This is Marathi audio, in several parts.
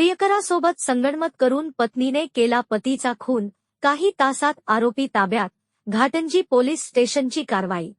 प्रियकरासोबत संगणमत करून पत्नीने केला पतीचा खून. काही तासात आरोपी ताब्यात. घाटंजी पोलीस स्टेशनची कारवाई.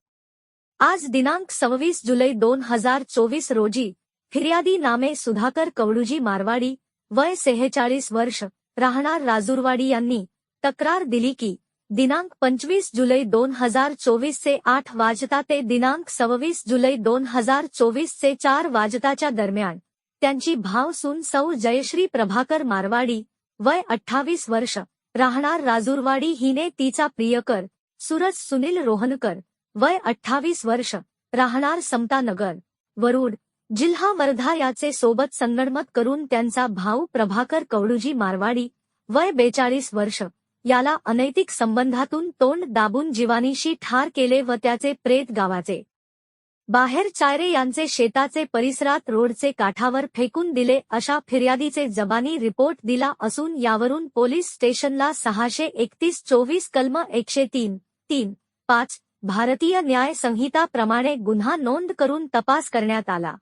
आज दिनांक सव्वीस जुलै दोन हजार चोवीस रोजी फिर्यादी नामे सुधाकर कवडूजी मारवाडी वय सेहेचाळीस वर्ष राहणार राजूरवाडी यांनी तक्रार दिली की दिनांक पंचवीस जुलै दोन हजार चोवीस चे आठ वाजता ते दिनांक सव्वीस जुलै दोन हजार चोवीस चे चार वाजताच्या दरम्यान त्यांची भाव सून सौ जयश्री प्रभाकर मारवाडी वय अठ्ठावीस वर्ष राहणार राजूरवाडी हिने तिचा प्रियकर सुरज सुनील रोहनकर वय अठ्ठावीस वर्ष राहणार समतानगर वरुड जिल्हा वर्धा याचे सोबत संगणमत करून त्यांचा भाऊ प्रभाकर कवडूजी मारवाडी वय बेचाळीस वर्ष याला अनैतिक संबंधातून तोंड दाबून जीवानीशी ठार केले व त्याचे प्रेत गावाचे. बाहेर चायरे यांचे शेताचे परिसरात रोडचे काठावर फेकून दिले अशा फिर्यादीचे जबानी रिपोर्ट दिला असून यावरून पोलीस स्टेशनला सहाशे एकतीस चोवीस कलम एकशे तीन तीन पाच भारतीय न्याय संहिताप्रमाणे गुन्हा नोंद करून तपास करण्यात आला.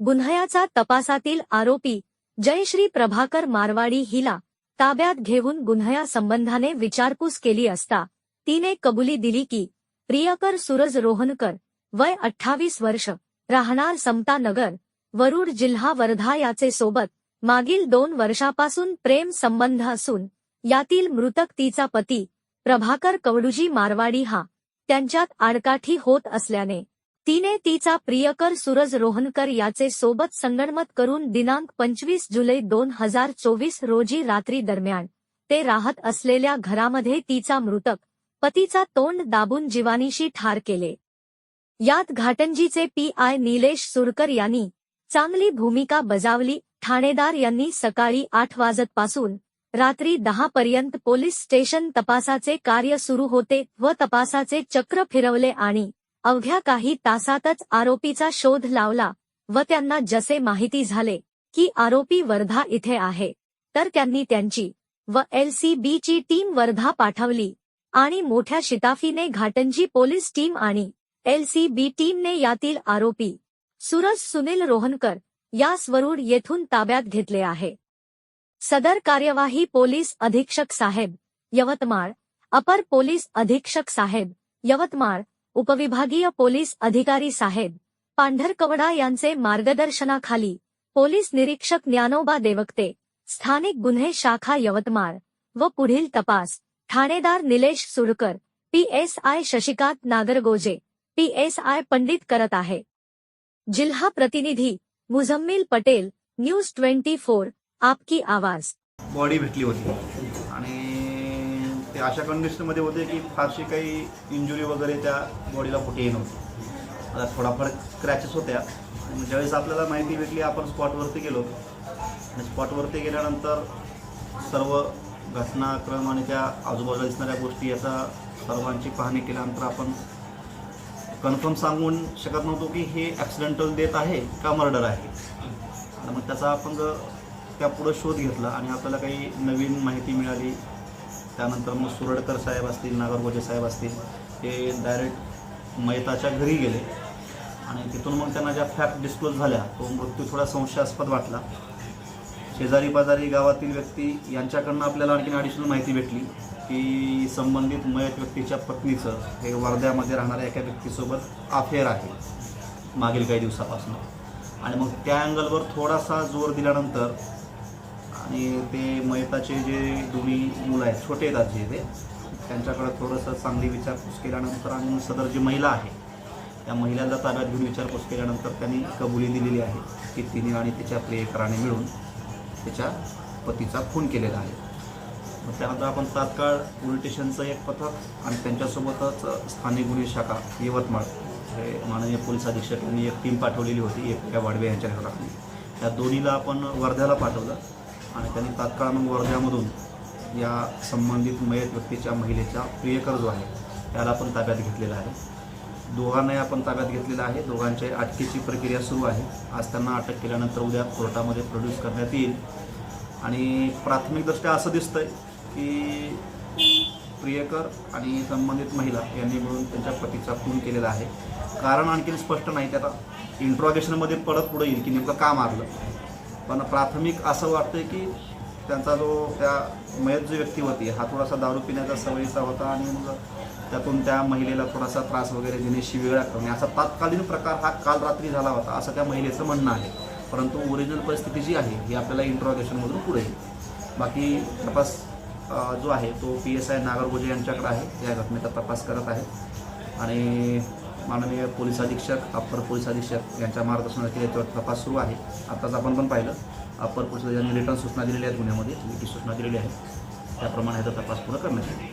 गुन्ह्याचा तपासातील आरोपी जयश्री प्रभाकर मारवाडी हिला ताब्यात घेऊन गुन्ह्यासंबंधाने विचारपूस केली असता तिने कबुली दिली की प्रियकर सूरज रोहनकर वय अठ्ठावीस वर्ष. राहणार समतानगर वरुड जिल्हा वर्धा याचे सोबत मागील दोन वर्षापासून प्रेम संबंध असून यातील मृतक तिचा पती प्रभाकर कवडूजी मारवाडी हा त्यांच्यात आडकाठी होत असल्याने तिने तिचा प्रियकर सूरज रोहनकर याचे सोबत संगणमत करून दिनांक पंचवीस जुलै दोन हजार चोवीस रोजी रात्री दरम्यान ते राहत असलेल्या घरामध्ये तिचा मृतक पतीचा तोंड दाबून जीवानीशी ठार केले. यात घाटंजीचे पी आय निलेश सुरकर यांनी चांगली भूमिका बजावली. ठाणेदार यांनी सकाळी आठ वाजतपासून रात्री दहा पर्यंत पोलीस स्टेशन तपासाचे कार्य सुरू होते व तपासाचे चक्र फिरवले आणि अवघ्या काही तासातच आरोपीचा शोध लावला व त्यांना जसे माहिती झाले की आरोपी वर्धा इथे आहे तर त्यांनी त्यांची व एलसीबीची टीम वर्धा पाठवली आणि मोठ्या शिताफीने घाटंजी पोलीस टीम आणि एलसीबी टीमने यातील आरोपी सूरज सुनील रोहनकर या स्वरूड येथून ताब्यात घेतले आहे. सदर कार्यवाही पोलीस अधीक्षक साहेब यवतमाळ अपर पोलीस अधीक्षक साहेब यवतमाळ उपविभागीय पोलीस अधिकारी साहेब पांढरकवडा यांचे मार्गदर्शनाखाली पोलीस निरीक्षक ज्ञानोबा देवक्ते स्थानिक गुन्हे शाखा यवतमाळ व पुढील तपास ठाणेदार निलेश सुरकर पीएसआय शशिकांत नागरगोजे पीएसआय पंडित करत आहे. जिल्हा प्रतिनिधी Muzammil Patel news twenty four आपकी आवाज. बॉडी भेटली होती. आणि ते अशा कंडिशनमध्ये होते की फारशी काही इंजुरी वगैरे त्या बॉडीला कुठेही नव्हती. आता थोडाफार क्रॅचेस होत्या. आणि ज्यावेळेस आपल्याला माहिती भेटली आपण स्पॉटवरती गेलो. आणि स्पॉटवरती गेल्यानंतर सर्व घटनाक्रम आणि त्या आजूबाजूला दिसणाऱ्या गोष्टी याचा सर्वांची पाहणी केल्यानंतर आपण कन्फर्म सांगून शकत नव्हतो की हे ॲक्सिडेंटल डेथ आहे का मर्डर आहे. आणि मग त्याचा आपण त्यापुढं त्या पुढं शोध घेतला आणि आपल्याला काही नवीन माहिती मिळाली त्यानंतर मग सुरडकर साहेब असतील नागरगोजे साहेब असतील ते डायरेक्ट मयताच्या घरी गेले. आणि तिथून मग त्यांना ज्या फॅक्ट डिस्क्लोज झाल्या तो मृत्यू थोडा संशयास्पद वाटला. शेजारी पाजारी गावातील व्यक्ती यांच्याकडनं आपल्याला आणखीन ॲडिशनल माहिती भेटली. की संबंधित मयत व्यक्तीच्या पत्नीचं हे वर्ध्यामध्ये राहणाऱ्या एका व्यक्तीसोबत अफेअर आहे मागील काही दिवसापासून. आणि मग त्या अँगलवर थोडासा जोर दिल्यानंतर आणि ते मयताचे जे दोन्ही मुलं आहेत छोटे आहेत जे ते त्यांच्याकडे थोडंसं चांगली विचारपूस केल्यानंतर आणि सदर जी महिला आहे त्या महिलेला ताब्यात घेऊन विचारपूस केल्यानंतर त्यांनी कबुली दिलेली आहे की तिने आणि तिच्या प्रियकराने मिळून तिच्या पतीचा खून केलेला आहे. मग त्यानंतर आपण तात्काळ पोलीस स्टेशनचं एक पथक आणि त्यांच्यासोबतच स्थानिक गुन्हे शाखा यवतमाळ हे माननीय पोलीस अधीक्षक यांनी एक टीम पाठवलेली होती एक या वाडवे यांच्या घरातली त्या दोन्हीला आपण वर्ध्याला पाठवलं आणि त्यांनी तात्काळ मग वर्ध्यामधून या संबंधित मयत व्यक्तीच्या महिलेचा प्रियकर जो आहे त्याला आपण ताब्यात घेतलेला आहे. दोघांनाही आपण ताब्यात घेतलेलं आहे. दोघांच्या अटकेची प्रक्रिया सुरू आहे. आज त्यांना अटक केल्यानंतर उद्या कोर्टामध्ये प्रोड्यूस करण्यात येईल. आणि प्राथमिकदृष्ट्या असं दिसतंय की प्रियकर आणि संबंधित महिला यांनी मिळून त्यांच्या पतीचा खून केलेला आहे. कारण आणखीन स्पष्ट नाही त्याला इंट्रॉगेशनमध्ये परत पुढे येईल की नेमकं का मारलं. पण प्राथमिक असं वाटतंय की त्यांचा जो त्या मयत जो व्यक्ती होती हा थोडासा दारू पिण्याचा सवयीचा होता आणि मग त्यातून त्या महिलेला थोडासा त्रास वगैरे देणे वेगळा करणे असा तात्कालीन प्रकार हा काल रात्री झाला होता असं त्या महिलेचं म्हणणं आहे. परंतु ओरिजिनल परिस्थिती जी आहे ही आपल्याला इंट्रॉगेशनमधून पुढे येईल. बाकी तपास जो आहे तो पी एस आय नागरगोजे यांच्याकडे आहे. या घटनेचा तपास करत आहे. आणि माननीय पोलीस अधीक्षक अप्पर पोलीस अधीक्षक यांच्या मार्गदर्शनाखाली याच्यावर तपास सुरू आहे. आत्ताच आपण पण पाहिलं. अप्पर पोलीस यांनी रिटर्न सूचना दिलेल्या आहेत गुन्ह्यामध्ये लेखी सूचना दिलेली आहे. त्याप्रमाणे ह्याचा तपास पूर्ण करण्यात येईल.